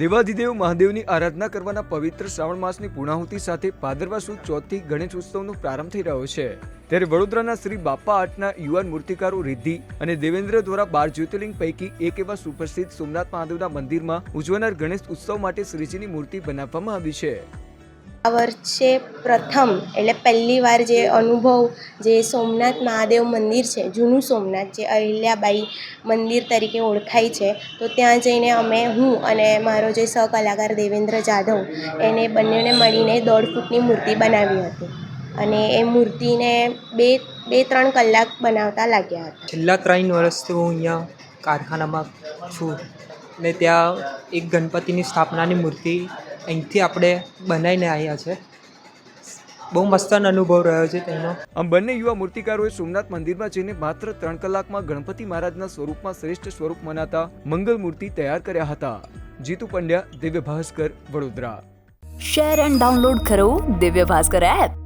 દેવાધિદેવ મહાદેવની આરાધના કરવાના પવિત્ર શ્રાવણ માસની પૂર્ણાહુતિ સાથે ભાદરવા સુદ ચોથથી ગણેશ ઉત્સવનો પ્રારંભ થઈ રહ્યો છે. ત્યારે વડોદરાના શ્રી બાપા આઠના યુવાન મૂર્તિકારો રિદ્ધિ અને દેવેન્દ્ર દ્વારા બાર જ્યોતિર્લિંગ પૈકી એક એવા સુપ્રસિદ્ધ સોમનાથ મહાદેવના મંદિરમાં ઉજવનાર ગણેશ ઉત્સવ માટે શ્રીજીની મૂર્તિ બનાવવામાં આવી છે. વર્ષે પ્રથમ, એટલે પહેલી વાર જે અનુભવ, જે સોમનાથ મહાદેવ મંદિર છે, જૂનું સોમનાથ જે અહિલ્યાબાઈ મંદિર તરીકે ઓળખાય છે, તો ત્યાં જઈને અમે હું અને મારો જે સહકલાકાર દેવેન્દ્ર જાધવ, એને બંનેને મળીને દોઢ ફૂટની મૂર્તિ બનાવી હતી. અને એ મૂર્તિને બે બે, ત્રણ કલાક બનાવતા લાગ્યા હતા. છેલ્લા ત્રણ વર્ષથી હું અહીંયા કારખાનામાં છું ને ત્યાં એક ગણપતિની સ્થાપનાની મૂર્તિ અહીંથી આપણે બનાવીને આવ્યા છે. બહુ મસ્ત અનુભવ રહ્યો છે તેનો. આમ બંને યુવા મૂર્તિકારોએ સોમનાથ મંદિરમાં જઈને માત્ર ત્રણ કલાકમાં ગણપતિ મહારાજના સ્વરૂપમાં શ્રેષ્ઠ સ્વરૂપ મનાતા મંગલ મૂર્તિ તૈયાર કર્યા હતા. Jitu Pandya Divya Bhaskar Vadodara. Share and download કરો દિવ્ય ભાસ્કર એપ